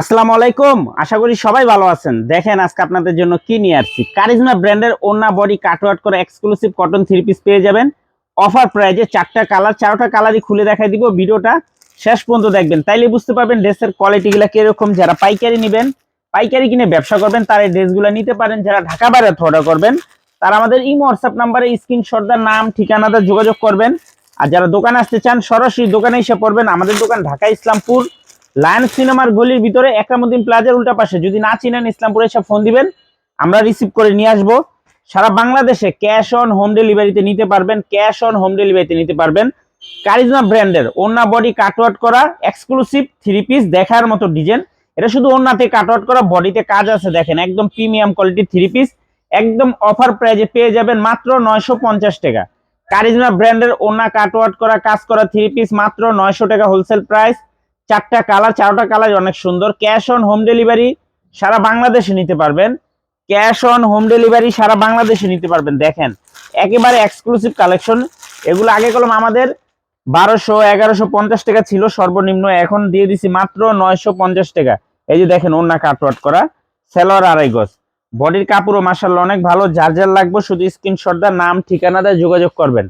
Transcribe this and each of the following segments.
আসসালামু আলাইকুম। আশা করি সবাই ভালো আছেন। দেখেন আজকে আপনাদের জন্য কি নিয়ে আসছি। কারিজমা ব্র্যান্ডের ওনা বডি কাটওয়ার্ট করে এক্সক্লুসিভ কটন থ্রি পিস পেয়ে যাবেন। অফার প্রাইজে চারটা কালার চারটা কালারই খুলে দেখাই দিব ভিডিওটা। শেষ পর্যন্ত দেখবেন। তাইলে বুঝতে পারবেন ড্রেসের কোয়ালিটিগুলো কীরকম। যারা পাইকারি নেবেন, পাইকারি কিনে ব্যবসা করবেন, তারা এই ড্রেসগুলো নিতে পারেন। যারা ঢাকা বাইরে অর্ডার করবেন, তারা আমাদের ইমো হোয়াটসঅ্যাপ নাম্বারে স্ক্রিনশটদার নাম, ঠিকানাটা যোগাযোগ করবেন। আর যারা দোকানে আসতে চান, সরাসরি দোকানে এসে পড়বেন। আমাদের দোকান ঢাকা ইসলামপুর। লায়ন সিনেমার গলির ভিতরে একরামুদ্দিন প্লাজার উল্টা পাশে। যদি না চিনেন ইসলামপুরে এসে ফোন দিবেন, আমরা রিসিভ করে নিয়ে আসব। সারা বাংলাদেশে ক্যাশ অন হোম ডেলিভারিতে নিতে পারবেন ক্যাশ অন হোম ডেলিভারিতে নিতে পারবেন। কারিজমা ব্র্যান্ডের ওন্না বডি কাটওয়ার্ট করা এক্সক্লুসিভ থ্রি পিস দেখার মতো ডিজাইন এটা শুধু ওন্নাতে কাটওয়ার্ট করা বডিতে কাজ আছে, দেখেন, একদম প্রিমিয়াম কোয়ালিটির থ্রি পিস একদম অফার প্রাইজে পেয়ে যাবেন মাত্র নয়শো পঞ্চাশ টাকা। কারিজমা ব্র্যান্ডের ওন্না কাটওয়ার্ট করা, কাজ করা থ্রি পিস মাত্র নয়শো টাকা হোলসেল প্রাইস চারটা কালার চারটা কালার অনেক সুন্দর। ক্যাশ অন হোম ডেলিভারি সারা বাংলাদেশে নিতে পারবেন। ক্যাশ অন হোম ডেলিভারি সারা বাংলাদেশে নিতে পারবেন, দেখেন। একেবারে এক্সক্লুসিভ কালেকশন এগুলো আগে কলম আমাদের বারোশো, এগারোশো পঞ্চাশ টাকা ছিল, সর্বনিম্ন এখন দিয়ে দিছি মাত্র নয়শো পঞ্চাশ টাকা। এই যে দেখেন ওন্না কাটওয়ার্ট করা। সেলোয়ার আড়াই গজ। বডির কাপড়ও মাসাল্লাহ অনেক ভালো, যার যার লাগবে শুধু স্ক্রিনশট দা নাম, ঠিকানা দেয় যোগাযোগ করবেন।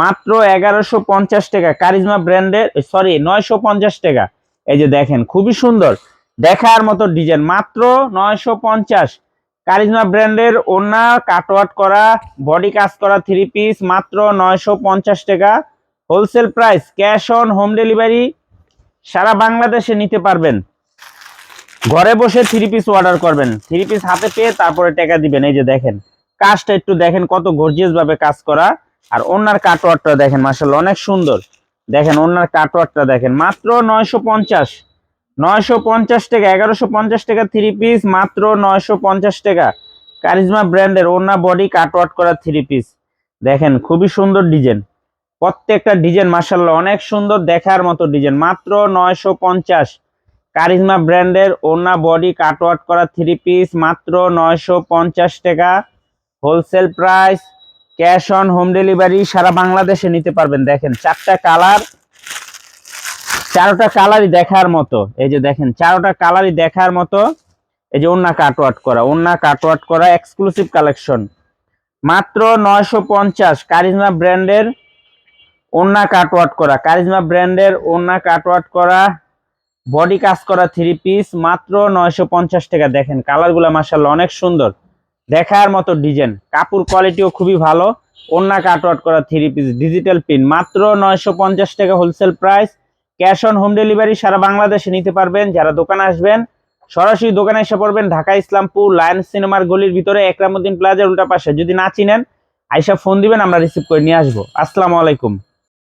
মাত্র এগারোশো পঞ্চাশ টাকা। কারিজমা ব্র্যান্ডের সরি নয়শো পঞ্চাশ টাকা। এই যে দেখেন, খুবই সুন্দর। দেখার মতো ডিজাইন মাত্র নয়শো পঞ্চাশ। কারিজমা ব্র্যান্ডের ওনা কাটওয়ার্ট করা বডি কাজ করা থ্রি পিস মাত্র নয়শো পঞ্চাশ টাকা। Wholesale price cash on home delivery সারা বাংলাদেশে নিতে পারবেন। ঘরে বসে থ্রি পিস অর্ডার করবেন। থ্রি পিস হাতে পেয়ে তারপরে টাকা দিবেন। এই যে দেখেন, কাজটা একটু দেখেন কত গর্জিয়াস ভাবে কাজ করা। আর ওনার কাটওয়ার্টটা দেখেন মাসাল্লাহ অনেক সুন্দর। দেখেন, ওনার কাটওয়ার্টটা দেখেন, মাত্র নয়শো পঞ্চাশ। নয়শো পঞ্চাশ টাকা, এগারোশো পঞ্চাশ টাকা থ্রি পিস মাত্র নয়শো পঞ্চাশ টাকা। কারিজমা ব্র্যান্ডের ওনা বডি কাটওয়ার্ট করা থ্রি পিস দেখেন, খুবই সুন্দর ডিজাইন প্রত্যেকটা ডিজাইন মাসাল্লাহ অনেক সুন্দর দেখার মতো ডিজাইন মাত্র নয়শো পঞ্চাশ। কারিজমা ব্র্যান্ডের ওনা বডি কাটওয়ার্ট করা থ্রি পিস মাত্র নয়শো পঞ্চাশ টাকা। Wholesale price cash on home delivery সারা বাংলাদেশে নিতে পারবেন। দেখেন, চারটা কালার, চারোটা কালারই দেখার মতো। এই যে দেখেন, চারোটা কালারই দেখার মতো। এই যে ওন্না কাটওয়ার্ট করা ওন্না কাটওয়ার্ট করা এক্সক্লুসিভ কালেকশন মাত্র নয়শো পঞ্চাশ কারিজমা ব্র্যান্ডের ওন্না কাটওয়ার্ট করা, কারিজমা ব্র্যান্ডের ওন্না কাটওয়ার্ট করা বডি কাজ করা থ্রি পিস মাত্র নয়শো পঞ্চাশ টাকা। দেখেন, কালারগুলো মাসাল্লাহ অনেক সুন্দর। দেখার মতো ডিজাইন কাপড় কোয়ালিটিও খুবই ভালো। ওন্না কাটওয়ার্ট করা থ্রি পিস ডিজিটাল পিন মাত্র নয়শো পঞ্চাশ টাকা wholesale price cash on home delivery সারা বাংলাদেশে নিতে পারবেন। যারা দোকানে আসবেন, সরাসরি দোকানে এসে পড়বেন ঢাকা, ইসলামপুর লায়ন সিনেমার গলির ভিতরে, একরামুদ্দিন প্লাজার উল্টা পাশে। যদি না চিনেন, আইসা ফোন দিবেন, আমরা রিসিভ করে নিয়ে আসব। আসসালামু আলাইকুম।